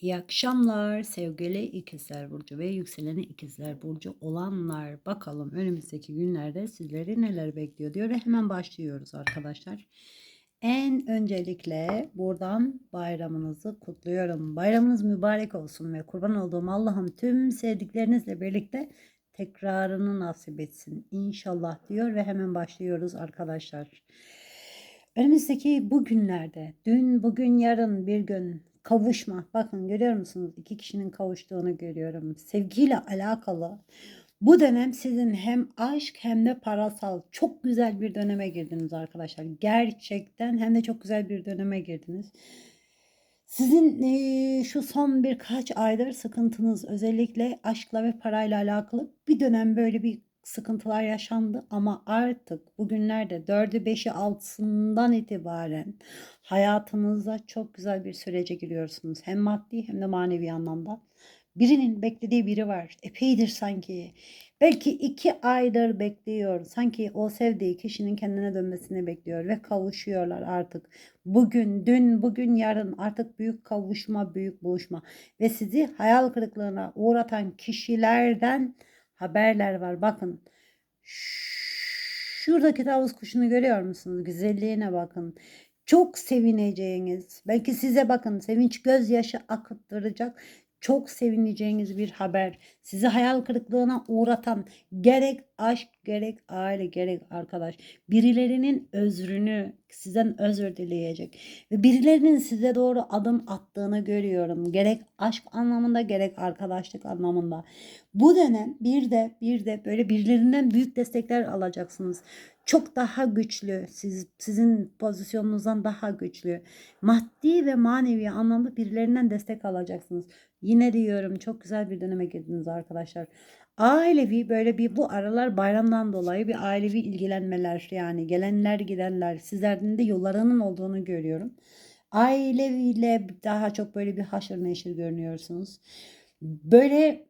İyi akşamlar sevgili ikizler burcu ve yükseleni ikizler burcu olanlar. Bakalım önümüzdeki günlerde sizleri neler bekliyor diyor ve hemen başlıyoruz arkadaşlar. En öncelikle buradan bayramınızı kutluyorum. Bayramınız mübarek olsun ve kurban olduğum Allah'ım tüm sevdiklerinizle birlikte tekrarını nasip etsin inşallah diyor ve hemen başlıyoruz arkadaşlar. Önümüzdeki bu günlerde, dün, bugün, yarın bir gün kavuşma. Bakın görüyor musunuz? İki kişinin kavuştuğunu görüyorum. Sevgiyle alakalı. Bu dönem sizin hem aşk hem de parasal çok güzel bir döneme girdiniz arkadaşlar. Gerçekten hem de çok güzel bir döneme girdiniz. Sizin e, şu son birkaç aydır sıkıntınız özellikle aşkla ve parayla alakalı bir dönem böyle bir sıkıntılar yaşandı ama artık bugünlerde 4'ü 5'i 6'sından itibaren hayatınızda çok güzel bir sürece giriyorsunuz. Hem maddi hem de manevi anlamda. Birinin beklediği biri var. Epeydir sanki. Belki iki aydır bekliyor. Sanki o sevdiği kişinin kendine dönmesini bekliyor ve kavuşuyorlar artık. Bugün, dün, bugün, yarın artık büyük kavuşma, büyük buluşma ve sizi hayal kırıklığına uğratan kişilerden haberler var. Bakın. Şuradaki tavus kuşunu görüyor musunuz? Güzelliğine bakın. Çok sevineceğiniz, belki size bakın sevinç gözyaşı akıttıracak çok sevineceğiniz bir haber. Sizi hayal kırıklığına uğratan gerek aşk gerek aile gerek arkadaş birilerinin özrünü sizden özür dileyecek ve birilerinin size doğru adım attığını görüyorum. Gerek aşk anlamında gerek arkadaşlık anlamında. Bu dönem bir de bir de böyle birilerinden büyük destekler alacaksınız çok daha güçlü, siz, sizin pozisyonunuzdan daha güçlü, maddi ve manevi anlamda birilerinden destek alacaksınız. Yine diyorum çok güzel bir döneme girdiniz arkadaşlar. Ailevi böyle bir bu aralar bayramdan dolayı bir ailevi ilgilenmeler yani gelenler gidenler sizlerin de yollarının olduğunu görüyorum. Aileviyle daha çok böyle bir haşır neşir görünüyorsunuz. Böyle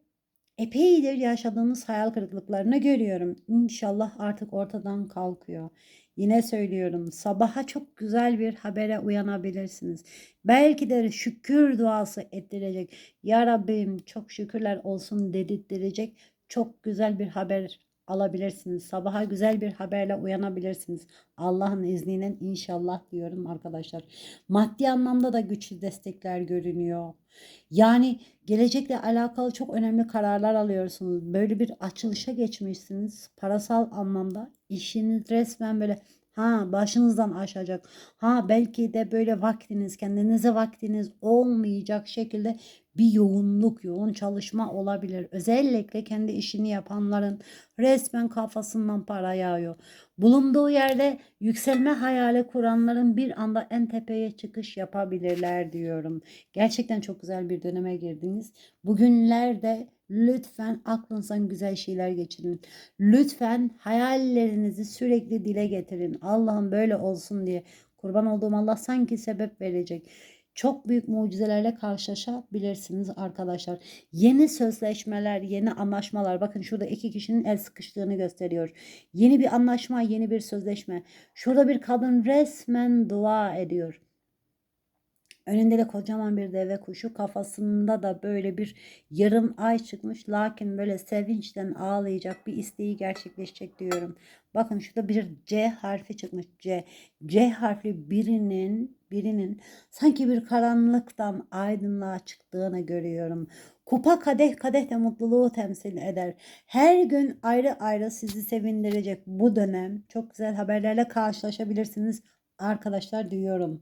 epeydir yaşadığınız hayal kırıklıklarını görüyorum. İnşallah artık ortadan kalkıyor. Yine söylüyorum sabaha çok güzel bir habere uyanabilirsiniz. Belki de şükür duası ettirecek. Ya Rabbim çok şükürler olsun dedirttirecek çok güzel bir haber alabilirsiniz. Sabaha güzel bir haberle uyanabilirsiniz. Allah'ın izniyle inşallah diyorum arkadaşlar. Maddi anlamda da güçlü destekler görünüyor. Yani gelecekle alakalı çok önemli kararlar alıyorsunuz. Böyle bir açılışa geçmişsiniz. Parasal anlamda işiniz resmen böyle Ha başınızdan aşacak. Ha belki de böyle vaktiniz, kendinize vaktiniz olmayacak şekilde bir yoğunluk, yoğun çalışma olabilir. Özellikle kendi işini yapanların resmen kafasından para yağıyor. Bulunduğu yerde yükselme hayali kuranların bir anda en tepeye çıkış yapabilirler diyorum. Gerçekten çok güzel bir döneme girdiniz. Bugünlerde lütfen aklınızdan güzel şeyler geçirin. Lütfen hayallerinizi sürekli dile getirin. Allah'ım böyle olsun diye. Kurban olduğum Allah sanki sebep verecek çok büyük mucizelerle karşılaşabilirsiniz arkadaşlar. Yeni sözleşmeler, yeni anlaşmalar. Bakın şurada iki kişinin el sıkıştığını gösteriyor. Yeni bir anlaşma, yeni bir sözleşme. Şurada bir kadın resmen dua ediyor. Önünde de kocaman bir deve kuşu kafasında da böyle bir yarım ay çıkmış lakin böyle sevinçten ağlayacak bir isteği gerçekleşecek diyorum. Bakın şurada bir C harfi çıkmış C. C harfi birinin birinin sanki bir karanlıktan aydınlığa çıktığını görüyorum. Kupa kadeh kadeh de mutluluğu temsil eder. Her gün ayrı ayrı sizi sevindirecek bu dönem çok güzel haberlerle karşılaşabilirsiniz arkadaşlar diyorum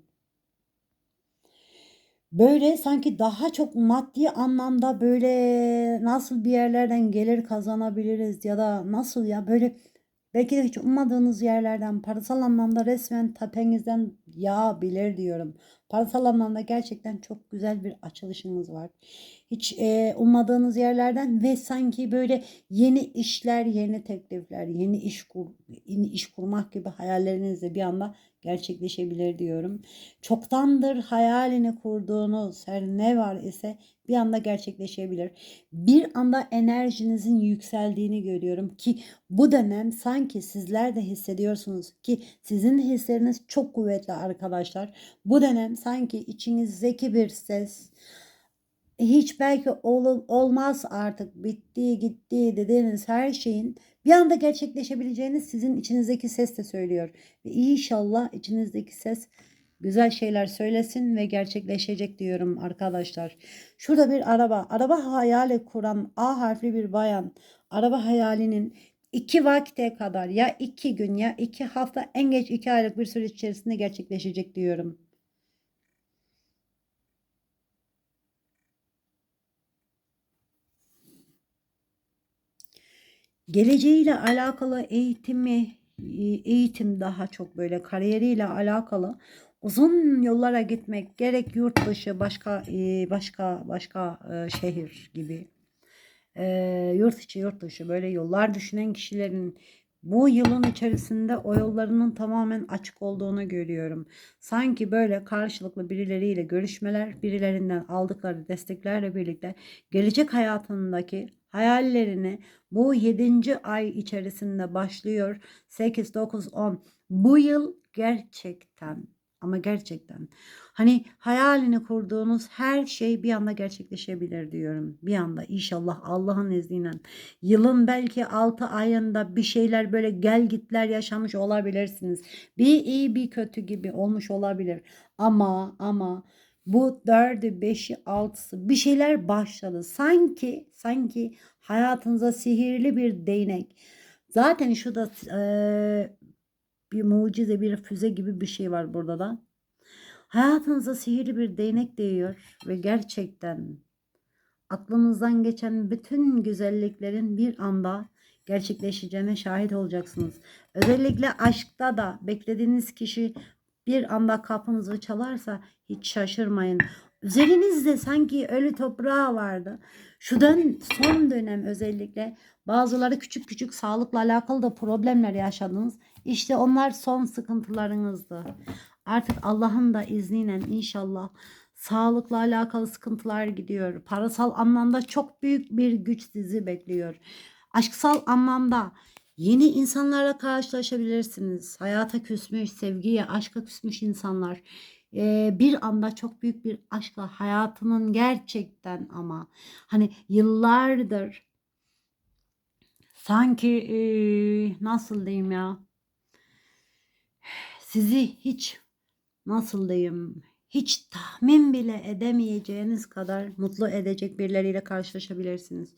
böyle sanki daha çok maddi anlamda böyle nasıl bir yerlerden gelir kazanabiliriz ya da nasıl ya böyle belki de hiç ummadığınız yerlerden parasal anlamda resmen tepenizden yağabilir diyorum. Parasal anlamda gerçekten çok güzel bir açılışınız var. Hiç e, ummadığınız yerlerden ve sanki böyle yeni işler, yeni teklifler, yeni iş kur, yeni iş kurmak gibi hayallerinizle bir anda gerçekleşebilir diyorum. Çoktandır hayalini kurduğunuz her ne var ise bir anda gerçekleşebilir. Bir anda enerjinizin yükseldiğini görüyorum ki bu dönem sanki sizler de hissediyorsunuz ki sizin hisleriniz çok kuvvetli arkadaşlar. Bu dönem sanki içinizdeki bir ses hiç belki ol, olmaz artık bitti gitti dediğiniz her şeyin bir anda gerçekleşebileceğini sizin içinizdeki ses de söylüyor. Ve inşallah içinizdeki ses güzel şeyler söylesin ve gerçekleşecek diyorum arkadaşlar. Şurada bir araba, araba hayali kuran A harfli bir bayan, araba hayalinin iki vakte kadar ya iki gün ya iki hafta en geç iki aylık bir süreç içerisinde gerçekleşecek diyorum. Geleceğiyle alakalı eğitimi, eğitim daha çok böyle kariyeriyle alakalı uzun yollara gitmek gerek yurt dışı başka e, başka başka e, şehir gibi. E, yurt içi yurt dışı böyle yollar düşünen kişilerin bu yılın içerisinde o yollarının tamamen açık olduğunu görüyorum. Sanki böyle karşılıklı birileriyle görüşmeler, birilerinden aldıkları desteklerle birlikte gelecek hayatındaki hayallerini bu 7. ay içerisinde başlıyor. 8, 9, 10. Bu yıl gerçekten ama gerçekten hani hayalini kurduğunuz her şey bir anda gerçekleşebilir diyorum. Bir anda inşallah Allah'ın izniyle yılın belki 6 ayında bir şeyler böyle gel gitler yaşamış olabilirsiniz. Bir iyi bir kötü gibi olmuş olabilir. Ama ama bu dördü, beşi, altısı bir şeyler başladı. Sanki sanki hayatınıza sihirli bir değnek. Zaten şu da e, bir mucize, bir füze gibi bir şey var burada da. Hayatınıza sihirli bir değnek değiyor ve gerçekten aklınızdan geçen bütün güzelliklerin bir anda gerçekleşeceğine şahit olacaksınız. Özellikle aşkta da beklediğiniz kişi bir anda kapınızı çalarsa hiç şaşırmayın. Üzerinizde sanki ölü toprağı vardı. Şu dön, son dönem özellikle bazıları küçük küçük sağlıkla alakalı da problemler yaşadınız. İşte onlar son sıkıntılarınızdı. Artık Allah'ın da izniyle inşallah sağlıkla alakalı sıkıntılar gidiyor. Parasal anlamda çok büyük bir güç sizi bekliyor. Aşksal anlamda yeni insanlarla karşılaşabilirsiniz. Hayata küsmüş, sevgiye, aşka küsmüş insanlar bir anda çok büyük bir aşkla hayatının gerçekten ama hani yıllardır sanki e, nasıl diyeyim ya sizi hiç nasıl diyeyim hiç tahmin bile edemeyeceğiniz kadar mutlu edecek birileriyle karşılaşabilirsiniz.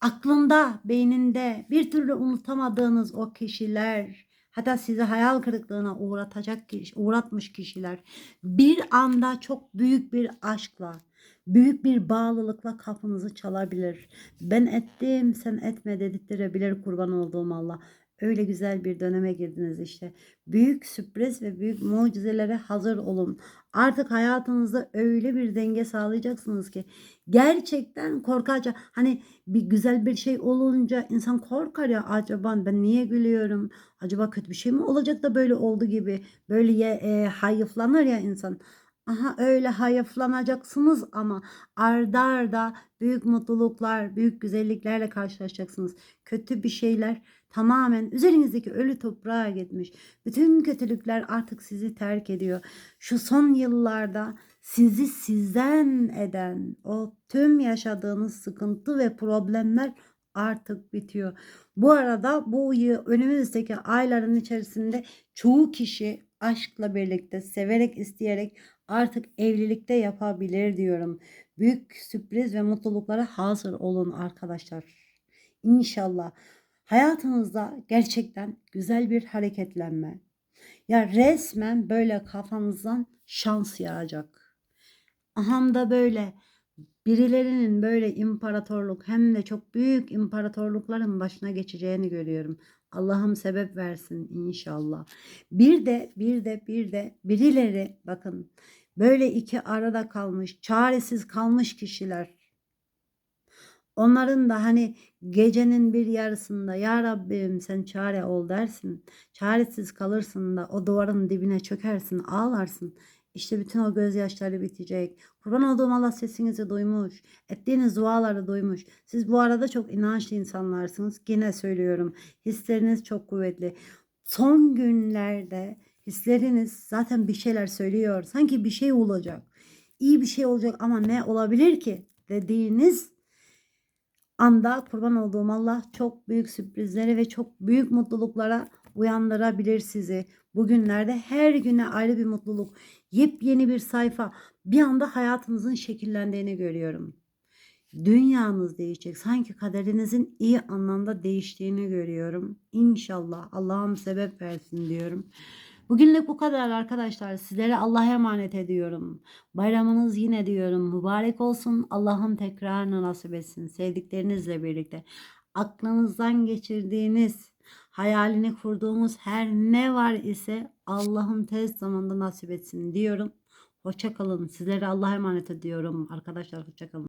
Aklında, beyninde bir türlü unutamadığınız o kişiler, hatta sizi hayal kırıklığına uğratacak uğratmış kişiler bir anda çok büyük bir aşkla, büyük bir bağlılıkla kapınızı çalabilir. Ben ettim, sen etme dedirtebilir kurban olduğum Allah. Öyle güzel bir döneme girdiniz işte. Büyük sürpriz ve büyük mucizelere hazır olun. Artık hayatınızda öyle bir denge sağlayacaksınız ki gerçekten korkaca hani bir güzel bir şey olunca insan korkar ya acaba ben niye gülüyorum? Acaba kötü bir şey mi olacak da böyle oldu gibi böyle e, hayıflanır ya insan. Aha öyle hayıflanacaksınız ama ardarda arda büyük mutluluklar, büyük güzelliklerle karşılaşacaksınız. Kötü bir şeyler tamamen üzerinizdeki ölü toprağa gitmiş. Bütün kötülükler artık sizi terk ediyor. Şu son yıllarda sizi sizden eden o tüm yaşadığınız sıkıntı ve problemler artık bitiyor. Bu arada bu önümüzdeki ayların içerisinde çoğu kişi aşkla birlikte, severek, isteyerek artık evlilikte yapabilir diyorum. Büyük sürpriz ve mutluluklara hazır olun arkadaşlar. İnşallah hayatınızda gerçekten güzel bir hareketlenme. Ya resmen böyle kafanızdan şans yağacak. Aham da böyle birilerinin böyle imparatorluk hem de çok büyük imparatorlukların başına geçeceğini görüyorum. Allah'ım sebep versin inşallah. Bir de bir de bir de birileri bakın böyle iki arada kalmış, çaresiz kalmış kişiler. Onların da hani gecenin bir yarısında ya Rabbim sen çare ol dersin. Çaresiz kalırsın da o duvarın dibine çökersin, ağlarsın. İşte bütün o gözyaşları bitecek. Kurban olduğum Allah sesinizi duymuş. Ettiğiniz duaları duymuş. Siz bu arada çok inançlı insanlarsınız. Yine söylüyorum. Hisleriniz çok kuvvetli. Son günlerde hisleriniz zaten bir şeyler söylüyor. Sanki bir şey olacak. İyi bir şey olacak ama ne olabilir ki? dediğiniz anda kurban olduğum Allah çok büyük sürprizlere ve çok büyük mutluluklara uyandırabilir sizi. Bugünlerde her güne ayrı bir mutluluk, yepyeni bir sayfa, bir anda hayatınızın şekillendiğini görüyorum. Dünyanız değişecek. Sanki kaderinizin iyi anlamda değiştiğini görüyorum. İnşallah Allah'ım sebep versin diyorum. Bugünlük bu kadar arkadaşlar. Sizlere Allah'a emanet ediyorum. Bayramınız yine diyorum mübarek olsun. Allah'ım tekrarını nasip etsin. Sevdiklerinizle birlikte. Aklınızdan geçirdiğiniz, hayalini kurduğumuz her ne var ise Allah'ım tez zamanda nasip etsin diyorum. Hoşça kalın. Sizlere Allah'a emanet ediyorum arkadaşlar. Hoşça kalın.